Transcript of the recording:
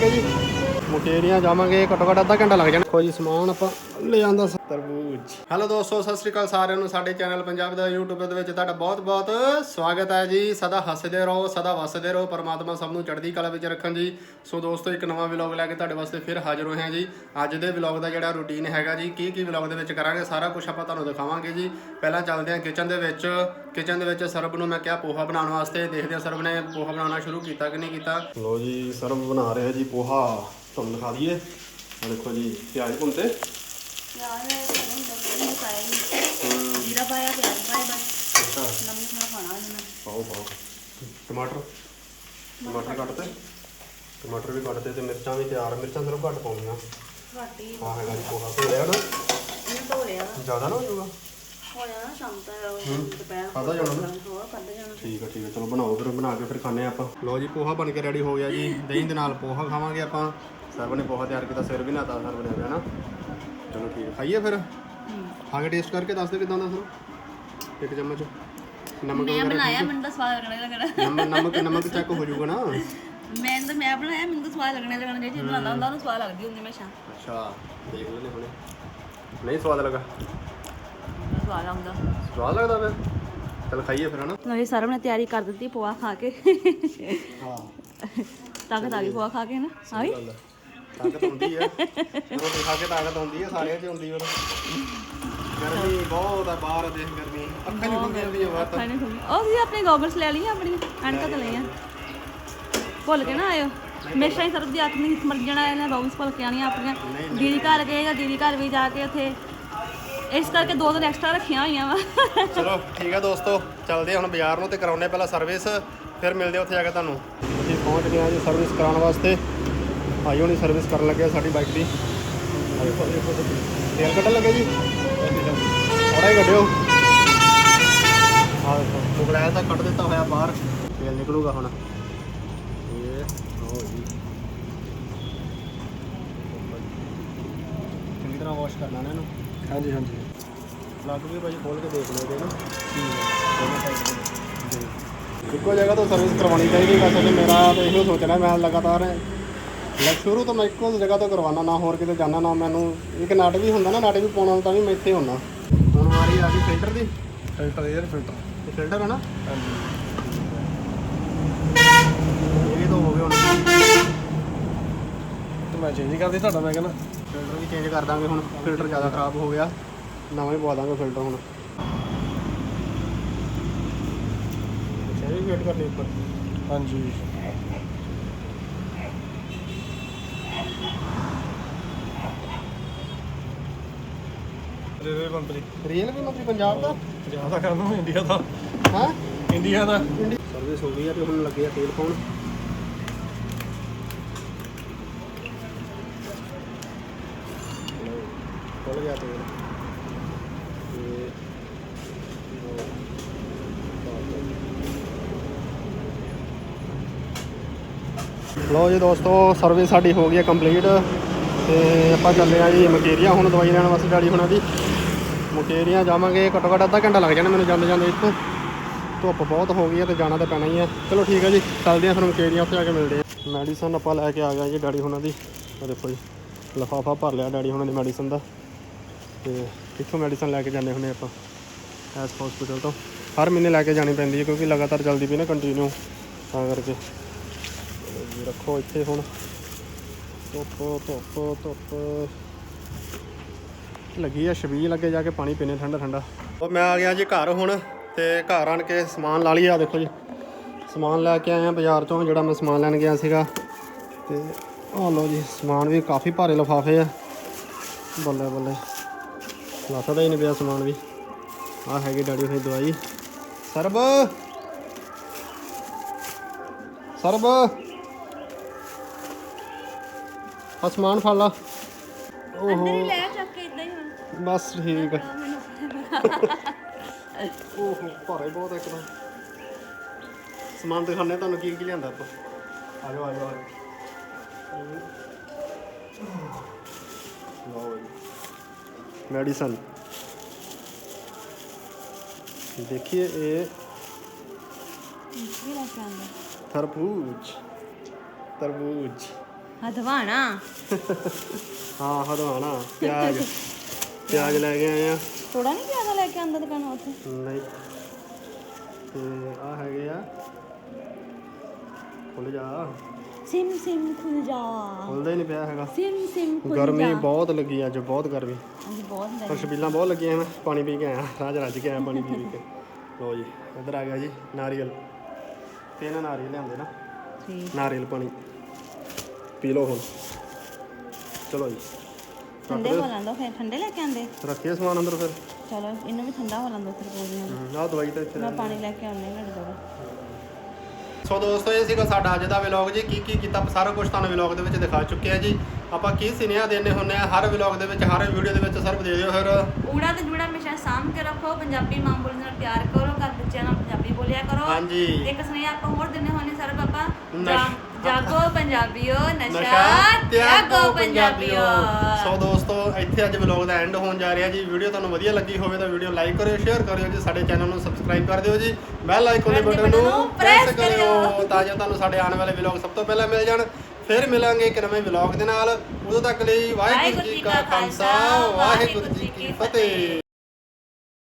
ਲੱਗੇ ਜੀ ਮੁਕੇਰੀਆਂ ਜਾਵਾਂਗੇ, ਘੱਟੋ ਘੱਟ ਅੱਧਾ ਘੰਟਾ ਲੱਗ ਜਾਣਾ। ਕੋਈ ਸਮਾਨ ਆਪਾਂ ਲੈ ਜਾਂਦਾ ਤਰਬੂਜ। ਹੈਲੋ ਦੋਸਤੋ, ਸਤਿ ਸ੍ਰੀ ਅਕਾਲ ਸਾਰਿਆਂ ਨੂੰ, ਸਾਡੇ ਚੈਨਲ ਪੰਜਾਬ ਦਾ YouTube ਦੇ ਵਿੱਚ ਤੁਹਾਡਾ ਬਹੁਤ-ਬਹੁਤ ਸਵਾਗਤ ਹੈ ਜੀ। ਸਦਾ ਹੱਸਦੇ ਰਹੋ, ਸਦਾ ਵਸਦੇ ਰਹੋ, ਪਰਮਾਤਮਾ ਸਭ ਨੂੰ ਚੜ੍ਹਦੀ ਕਲਾ ਵਿੱਚ ਰੱਖਣ ਜੀ। ਸੋ ਦੋਸਤੋ, ਇੱਕ ਨਵਾਂ ਵਲੌਗ ਲੈ ਕੇ ਤੁਹਾਡੇ ਵਾਸਤੇ ਫਿਰ ਹਾਜ਼ਰ ਹੋਏ ਹਾਂ ਜੀ। ਅੱਜ ਦੇ ਵਲੌਗ ਦਾ ਜਿਹੜਾ ਰੂਟੀਨ ਹੈਗਾ ਜੀ ਕੀ ਕੀ ਵਲੌਗ ਦੇ ਵਿੱਚ ਕਰਾਂਗੇ, ਸਾਰਾ ਕੁਝ ਆਪਾਂ ਤੁਹਾਨੂੰ ਦਿਖਾਵਾਂਗੇ ਜੀ। ਪਹਿਲਾਂ ਚੱਲਦੇ ਹਾਂ ਕਿਚਨ ਦੇ ਵਿੱਚ। ਕਿਚਨ ਦੇ ਵਿੱਚ ਸਰਬ ਨੂੰ ਮੈਂ ਕਿਹਾ ਪੋਹਾ ਬਣਾਉਣ ਵਾਸਤੇ। ਦੇਖਦੇ ਹਾਂ ਸਰਬ ਨੇ ਪੋਹਾ ਬਣਾਉਣਾ ਸ਼ੁਰੂ ਕੀਤਾ ਕਿ ਨਹੀਂ ਕੀਤਾ। ਲੋ ਜੀ, ਸਰਬ ਬਣਾ ਰਿਹਾ ਜੀ ਪੋਹਾ। ਤੁਹਾਨੂੰ ਦਿਖਾ ਦਈਏ ਆਹ ਦੇਖੋ ਜੀ ਪਿਆਜ਼ ਭੁੰਤੇ ਯਾਰ ਨਹੀਂ ਪਾਇਆ ਨਹੀਂ ਜੀਰਾ ਪਾਇਆ ਪਿਆਜ਼ ਪਾਇਆ ਬਸ ਅੱਛਾ ਨਮਕ ਨਾਲ ਖਾਣਾ ਇਹਨਾਂ ਪਾਓ ਪਾਓ ਟਮਾਟਰ ਟਮਾਟਰ ਕੱਟਤੇ ਟਮਾਟਰ ਵੀ ਕੱਟਤੇ ਤੇ ਮਿਰਚਾਂ ਵੀ ਤਿਆਰ ਮਿਰਚਾਂ ਸਿਰਫ ਘੱਟ ਪਾਉਣੀਆਂ ਘਾਟੀ ਆਹ ਹੈਗਾ ਜੀ ਪੋਹਾ ਧੋ ਲਿਆ ਨਾ ਇਹਨੂੰ ਧੋ ਲਿਆ ਜ਼ਿਆਦਾ ਨਾ ਹੋ ਜਾਊਗਾ ਹੋ ਜਾਣਾ ਸ਼ਾਮ ਤੱਕ ਦੁਪਹਿਰ ਖਾਧਾ ਜਾਣਾ ਨਾ? ਹੋਰ ਕੱਢ ਜਾਣਾ ਠੀਕ ਹੈ ਠੀਕ ਹੈ ਚਲੋ ਬਣਾਓ ਫਿਰ ਬਣਾ ਕੇ ਫਿਰ ਖਾਣੇ ਆਪਾਂ। ਲੋ ਜੀ ਪੋਹਾ ਬਣ ਕੇ ਰੈਡੀ ਹੋ ਗਿਆ ਜੀ। ਦਹੀਂ ਦੇ ਨਾਲ ਪੋਹਾ ਖਾਵਾਂਗੇ ਆਪਾਂ। ਸਰਬ ਨੇ ਪੋਹਾ ਤਿਆਰ ਕੀਤਾ ਸਿਰ ਵੀ ਨਾਤਾ ਸਰਬ ਨੇ ਨਾ। ਚਲੋ ਠੀਕ ਖਾਈਏ ਫਿਰ? ਖਾ ਕੇ ਟੇਸਟ ਕਰਕੇ ਦੱਸ ਦੇ ਕਿਦਾਂ ਦਾ ਸਰ? ਇੱਕ ਚਮਚ। ਨਮਕ ਮੈਂ ਬਣਾਇਆ ਮੈਨੂੰ ਤਾਂ ਸਵਾਦ ਲੱਗਣਾ ਲੱਗਣਾ ਨਮਕ ਨਮਕ ਨਮਕ ਚੈੱਕ ਹੋ ਜਾਊਗਾ ਨਾ। ਮੈਂ ਤਾਂ ਮੈਂ ਬਣਾਇਆ ਮੈਨੂੰ ਤਾਂ ਸਵਾਦ ਲੱਗਣਾ ਲੱਗਣਾ ਜੇ ਬਣਾਉਂਦਾ ਹੁੰਦਾ ਉਹਨੂੰ ਸਵਾਦ ਲੱਗਦੀ ਹੁੰਦੀ ਹਮੇਸ਼ਾ। ਅੱਛਾ ਦੇਖ ਲੈਨੇ ਹੁਣੇ। ਨਹੀਂ ਸਵਾਦ ਲੱਗਾ? ਸਵਾਦ ਆਉਂਦਾ। ਸਵਾਦ ਲੱਗਦਾ ਵੇ ਚਲ ਖਾਈਏ ਫਿਰ ਹਨਾ। ਲੋ ਜੀ ਸਰਬ ਨੇ ਤਿਆਰੀ ਕਰ ਦਿੱਤੀ ਪੋਆ ਖਾ ਕੇ। ਹਾਂ। ਤਾਕਤ ਆ ਗਈ ਪੋਆ ਖਾ ਕੇ ਨਾ। ਆ ਗਈ ਗੱਲ ਤਾਕਤ ਹੁੰਦੀ ਹੈ ਰੋਟੀ ਖਾ ਕੇ ਤਾਕਤ ਹੁੰਦੀ ਹੈ ਸਾਰਿਆਂ 'ਚ ਹੁੰਦੀ ਉਹ ਗਰਮੀ ਬਹੁਤ ਆ ਬਾਹਰ ਦੇਖ ਗਰਮੀ। ਅੱਖਾਂ ਨਹੀਂ ਖੁੱਲ੍ਹ ਜਾਂਦੀ ਹੈ ਬਾਹਰ ਤਾਂ। ਖਾਣੇ ਖੁੱਲੇ ਉਹ ਤੁਸੀਂ ਆਪਣੇ ਗੋਗਲਸ ਲੈ ਲਈਆਂ ਆਪਣੀਆਂ ਐਨਕਾਂ ਤਾਂ ਲਈਆਂ। ਭੁੱਲ ਕੇ ਨਾ ਆਇਓ। ਹਮੇਸ਼ਾ ਹੀ ਸਰਬ ਦੀ ਹੱਥ ਨਹੀਂ ਮਰ ਜਾਣਾ ਇਹਨਾਂ ਗੋਗਲਸ ਭੁੱਲ ਕੇ ਆਣੀਆਂ ਆਪਣੀਆਂ। ਦੀਦੀ ਘਰ ਗਏ ਜਾਂ ਦੀਦੀ ਘਰ ਵੀ ਜਾ ਕੇ ਉੱਥੇ। ਇਸ ਕਰਕੇ ਦੋ ਦਿਨ ਐਕਸਟਰਾ ਰੱਖੀਆਂ ਹੋਈਆਂ ਵਾ। ਚਲੋ ਠੀਕ ਹੈ ਦੋਸਤੋ। ਚੱਲਦੇ ਹੁਣ ਬਾਜ਼ਾਰ ਨੂੰ ਤੇ ਕਰਾਉਨੇ ਪਹਿਲਾਂ ਸਰਵਿਸ ਫਿਰ ਮਿਲਦੇ ਉੱਥੇ ਜਾ ਕੇ ਤੁਹਾਨੂੰ। ਅਸੀਂ ਪਹੁੰਚ ਗਏ ਜੀ ਸਰਵਿਸ ਕਰਾਉਣ ਵਾਸਤੇ। ਆਈ ਹੋਣੀ ਸਰਵਿਸ ਕਰਨ ਲੱਗੇ ਆ ਸਾਡੀ ਬਾਈਕ ਦੀ। ਤੇਲ ਕੱਢਣ ਲੱਗੇ ਜੀ? ਥੋੜਾ ਹੀ ਕੱਢਿਓ। ਆਹ ਦੇਖੋ ਮੁਗਲੈਲ ਤਾਂ ਕੱਢ ਦਿੱਤਾ ਹੋਇਆ ਬਾਹਰ। ਤੇਲ ਨਿਕਲੂਗਾ ਹੁਣ। ਇਹ ਲਓ ਜੀ। ਚੰਗੀ ਤਰ੍ਹਾਂ ਵਾਸ਼ ਕਰਨਾ ਨਾ। ਇਹਨੂੰ ਹਾਂਜੀ ਹਾਂਜੀ। ਪਲੱਗ ਵੀ ਭਾਜੀ ਖੋਲ ਕੇ ਦੇਖ ਲਓ ਇਹਦੇ ਨਾ। ਇੱਕੋ ਜਗ੍ਹਾ ਤੋਂ ਸਰਵਿਸ ਕਰਵਾਉਣੀ ਚਾਹੀਦੀ ਵੈਸੇ ਤੇ ਮੇਰਾ ਤਾਂ ਇਹੋ ਸੋਚਣਾ ਮੈਂ ਲਗਾਤਾਰ ਲੈ ਸ਼ੁਰੂ ਤੋਂ ਮੈਂ ਇੱਕੋ ਜਗ੍ਹਾ ਤੋਂ ਕਰਵਾਉਣਾ ਨਾ ਹੋਰ ਕਿਤੇ ਜਾਣਾ ਨਾ ਮੈਨੂੰ ਇੱਕ ਨਟ ਵੀ ਹੁੰਦਾ ਨਾ ਨਟ ਵੀ ਪਾਉਣਾ ਤਾਂ ਵੀ ਮੈਂ ਇੱਥੇ ਹੁੰਨਾ। ਹੁਣ ਵਾਰੀ ਆ ਗਈ ਫਿਲਟਰ ਦੀ। ਫਿਲਟਰ 에ਅਰ ਫਿਲਟਰ ਇਹ ਫਿਲਟਰ ਹੈ ਨਾ? ਹਾਂਜੀ। ਇਹ ਤਾਂ ਹੋ ਗਏ ਹੁਣ। ਤੇ ਮੈਂ ਚੇਂਜ ਕਰਦੀ ਤੁਹਾਡਾ ਮੈਂ ਕਹਿੰਦਾ ਫਿਲਟਰ ਵੀ ਚੇਂਜ ਕਰ ਦਾਂਗੇ ਹੁਣ ਫਿਲਟਰ ਜ਼ਿਆਦਾ ਖਰਾਬ ਹੋ ਗਿਆ। ਨਵਾਂ ਹੀ ਪਵਾ ਦਾਂਗੇ ਫਿਲਟਰ ਹੁਣ। ਅੱਛਾ ਇਹ ਵੇਟ ਕਰਨੀ ਉੱਪਰ। ਹਾਂਜੀ। ਰੇਲਵੇ ਮੰਤਰੀ। ਰੀਅਲ ਵੀ ਮੰਤਰੀ ਪੰਜਾਬ ਦਾ? ਪੰਜਾਬ ਦਾ ਕੰਮ ਇੰਡੀਆ ਦਾ। ਹਾਂ? ਇੰਡੀਆ ਦਾ। ਸਰਵਿਸ ਹੋ ਗਈ ਆ ਤੇ ਹੁਣ ਲੱਗੇ ਆ ਤੇਲ ਪਾਉਣ। ਖੁੱਲ ਗਿਆ ਤੇਲ। ਤੇ ਲਓ ਜੀ ਦੋਸਤੋ ਸਰਵਿਸ ਸਾਡੀ ਹੋ ਗਈ ਹੈ ਕੰਪਲੀਟ। ਤੇ ਆਪਾਂ ਚੱਲੇ ਆ ਜੀ ਮਕੇਰੀਆ ਹੁਣ ਦਵਾਈ ਲੈਣ ਵਾਸਤੇ ਡੈਡੀ ਹੁਣਾਂ ਦੀ। ਮੁਕੇਰੀਆਂ ਜਾਵਾਂਗੇ, ਘੱਟੋ ਘੱਟ ਅੱਧਾ ਘੰਟਾ ਲੱਗ ਜਾਣਾ ਮੈਨੂੰ ਜਾਂਦੇ ਜਾਂਦੇ ਇੱਥੋਂ। ਧੁੱਪ ਬਹੁਤ ਹੋ ਗਈ ਹੈ ਤੇ ਜਾਣਾ ਤਾਂ ਪੈਣਾ ਹੀ ਹੈ ਚਲੋ ਠੀਕ ਹੈ ਜੀ, ਚੱਲਦੇ ਹਾਂ ਫਿਰ ਮੁਕੇਰੀਆਂ ਉੱਥੇ ਆ ਕੇ ਮਿਲਦੇ ਹਾਂ। ਮੈਡੀਸਨ ਆਪਾਂ ਲੈ ਕੇ ਆ ਗਏ ਜੀ ਡੈਡੀ ਹੁਣਾਂ ਦੀ। ਉਹ ਦੇਖੋ ਜੀ, ਲਫਾਫਾ ਭਰ ਲਿਆ ਡੈਡੀ ਹੁਣਾਂ ਦੀ ਮੈਡੀਸਨ ਦਾ। ਤੇ ਇੱਥੋਂ ਮੈਡੀਸਨ ਲੈ ਕੇ ਜਾਂਦੇ ਹੁੰਦੇ ਆਪਾਂ? ਐਸ ਹਸਪੀਟਲ ਤੋਂ। ਹਰ ਮਹੀਨੇ ਲੈ ਕੇ ਜਾਣੀ ਪੈਂਦੀ ਹੈ ਕਿਉਂਕਿ ਲਗਾਤਾਰ ਚੱਲਦੀ ਪਈ ਨਾ ਕੰਟੀਨਿਊ ਤਾਂ ਕਰਕੇ। ਚਲੋ ਰੱਖੋ ਇੱਥੇ ਹੁਣ। ਧੁੱਪ ਧੁੱਪ ਧੁੱਪ ਲੱਗੀ ਆ ਛਬੀਲ ਅੱਗੇ ਜਾ ਕੇ ਪਾਣੀ ਪੀਣੇ ਠੰਡਾ ਠੰਡਾ। ਉਹ ਮੈਂ ਆ ਗਿਆ ਜੀ ਘਰ ਹੁਣ ਤੇ ਘਰ ਆਣ ਕੇ ਸਮਾਨ ਲਾ ਲਈ ਆ, ਦੇਖੋ ਜੀ। ਸਮਾਨ ਲੈ ਕੇ ਆਇਆ ਬਾਜ਼ਾਰ ਤੋਂ, ਜਿਹੜਾ ਮੈਂ ਸਮਾਨ ਲੈਣ ਗਿਆ ਸੀਗਾ। ਤੇ ਆਹ ਲਓ ਜੀ, ਸਮਾਨ ਵੀ ਕਾਫੀ ਭਾਰੇ ਲਿਫਾਫੇ ਆ। ਬੱਲੇ ਬੱਲੇ। ਲੱਥਦਾ ਹੀ ਨਹੀਂ ਪਿਆ ਸਮਾਨ ਵੀ। ਆਹ ਹੈਗੀ ਡੈਡੀ ਹੋਈ ਦਵਾਈ। ਸਰਬ! ਸਰਬ! ਆ ਸਮਾਨ ਫੜ ਲਾ ਓਹੋ। ਲੈ ਚੱਕ ਕੇ ਇਦਾਂ ਹੀ ਹੁਣ। ਬਸ ਠੀਕ ਹੈ ਓਹੋ ਭਾਰੇ ਬਹੁਤ ਇੱਕ ਤਾਂ ਸਮਾਨ ਦਿਖਾਣੇ ਤੁਹਾਨੂੰ ਕੀ ਕੀ ਲਿਆਂਦਾ ਆਪਾਂ। ਆ ਜਾਓ ਆ ਜਾਓ ਆ ਜਾਓ ਲਓ ਜੀ। ਮੈਡੀਸਨ। ਦੇਖिए ਇਹ ਵੀ ਲੈ ਕੇ ਆਂਦਾ ਤਰਬੂਜ। ਤਰਬੂਜ। ਹਦਵਾਣਾ। ਹਾਂ ਹਦਵਾਣਾ। ਪਿਆਜ਼। ਪਿਆਜ਼ ਲੈ ਕੇ ਆਏ ਆ। ਥੋੜਾ ਨਹੀਂ ਜ਼ਿਆਦਾ ਲੈ ਕੇ ਆਂਦਾ ਦੁਕਾਨੋਂ ਉੱਥੇ? ਨਹੀਂ। ਤੇ ਆ ਹੈਗੇ ਆ। ਖੁੱਲ ਜਾ। ਸਿਮ ਸਿਮ ਖੁੱਲ ਜਾ। ਖੁੱਲਦਾ ਹੀ ਨਹੀਂ ਪਿਆ ਹੈਗਾ। ਸਿਮ ਸਿਮ ਖੁੱਲ ਗਰਮੀ ਬਹੁਤ ਲੱਗੀ ਅੱਜ ਬਹੁਤ ਗਰਮੀ। ਹਾਂਜੀ ਬਹੁਤ ਗਰਮੀ। ਛਬੀਲਾਂ ਬਹੁਤ ਲੱਗੀਆਂ ਹਨ ਪਾਣੀ ਪੀ ਕੇ ਆਇਆ। ਰਾਜ ਰੱਜ ਕੇ ਆਇਆ ਪਾਣੀ ਪੀ ਪੀ ਕੇ। ਲੋ ਜੀ ਇੱਧਰ ਆ ਗਿਆ ਜੀ ਨਾਰੀਅਲ। ਤਿੰਨ ਨਾਰੀਅਲ ਲਿਆਂਦੇ ਨਾ। ਠੀਕ। ਨਾਰੀਅਲ ਪਾਣੀ। ਪੀ ਲਓ ਹੁਣ। ਚਲੋ ਜੀ। ਠੰਡੇ ਹੋ ਲੈਂਦੋ ਫਿਰ ਠੰਡੇ ਲੈ ਕੇ ਆਂਦੇ ਰੱਖੀਏ ਸਮਾਨ ਅੰਦਰ ਫਿਰ। ਚਲੋ ਇਹਨੂੰ ਵੀ ਠੰਡਾ ਹੋ ਲੈਂਦੋ ਫਿਰ ਕੋਈ ਨਹੀਂ ਆਹ ਦਵਾਈ ਤਾਂ ਇੱਥੇ ਮੈਂ ਪਾਣੀ ਲੈ ਕੇ ਆਉਣੀ ਘੜ ਦੋ ਸੋ ਦੋਸਤੋ ਇਹ ਸੀਗਾ ਸਾਡਾ ਅੱਜ ਦਾ ਵਲੌਗ ਜੀ। ਕੀ ਕੀ ਕੀਤਾ ਸਾਰਾ ਕੁਝ ਤੁਹਾਨੂੰ ਵਲੌਗ ਦੇ ਵਿੱਚ ਦਿਖਾ ਚੁੱਕੇ ਆ ਜੀ। ਆਪਾਂ ਕੀ ਸੁਨੇਹਾ ਦੇਣੇ ਹੁੰਨੇ ਆ? ਹਰ ਵਲੌਗ ਦੇ ਵਿੱਚ ਹਰ ਵੀਡੀਓ ਦੇ ਵਿੱਚ ਸਿਰਫ ਦੇ ਦਿਓ ਫਿਰ। ਊੜਾ ਤੇ ਜੁੜਾ ਹਮੇਸ਼ਾ ਸਾਂਭ ਕੇ ਰੱਖੋ। ਪੰਜਾਬੀ ਮਾਂ ਬੋਲੀ ਨਾਲ ਪਿਆਰ ਕਰੋ। ਘਰ ਬੱਚਿਆਂ ਨਾਲ ਪੰਜਾਬੀ ਬੋਲਿਆ ਕਰੋ। ਹਾਂਜੀ। ਇੱਕ ਸੁਨੇਹਾ ਆਪਾਂ ਹੋਰ ਦਿੰਨੇ ਹੋਣੇ ਸਰ ਪਾਪਾ ਨਸ਼- ਜਾਗੋ ਪੰਜਾਬੀਓ ਨਸ਼ਾ ਤਿਆਗੋ ਪੰਜਾਬੀਓ। ਸੋ ਦੋਸਤੋ ਇੱਥੇ ਅੱਜ ਵਲੌਗ ਦਾ ਐਂਡ ਹੋਣ ਜਾ ਰਿਹਾ ਜੀ। ਵੀਡੀਓ ਤੁਹਾਨੂੰ ਵਧੀਆ ਲੱਗੀ ਹੋਵੇ ਤਾਂ ਵੀਡੀਓ ਲਾਈਕ ਕਰਿਓ ਸ਼ੇਅਰ ਕਰਿਓ ਜੀ। ਸਾਡੇ ਚੈਨਲ ਨੂੰ ਸਬਸਕ੍ਰਾਈਬ ਕਰ ਦਿਓ ਜੀ। ਬੈਲ ਆਈਕਨ ਦੇ ਬਟਨ ਨੂੰ ਪ੍ਰੈਸ ਕਰਿਓ। ਤਾਂ ਜੋ ਤੁਹਾਨੂੰ ਸਾਡੇ ਆਉਣ ਵਾਲੇ ਵਲੌਗ ਸਭ ਤੋਂ ਪਹਿਲਾਂ ਮਿਲ ਜਾਣ। ਫਿਰ ਮਿਲਾਂਗੇ ਇੱਕ ਨਵੇਂ ਵਲੌਗ ਦੇ ਨਾਲ। ਉਦੋਂ ਤੱਕ ਲਈ ਵਾਹਿਗੁਰੂ ਜੀ ਕਾ ਖਾਲਸਾ ਵਾਹਿਗੁਰੂ ਜੀ ਕੀ ਫਤਿਹ।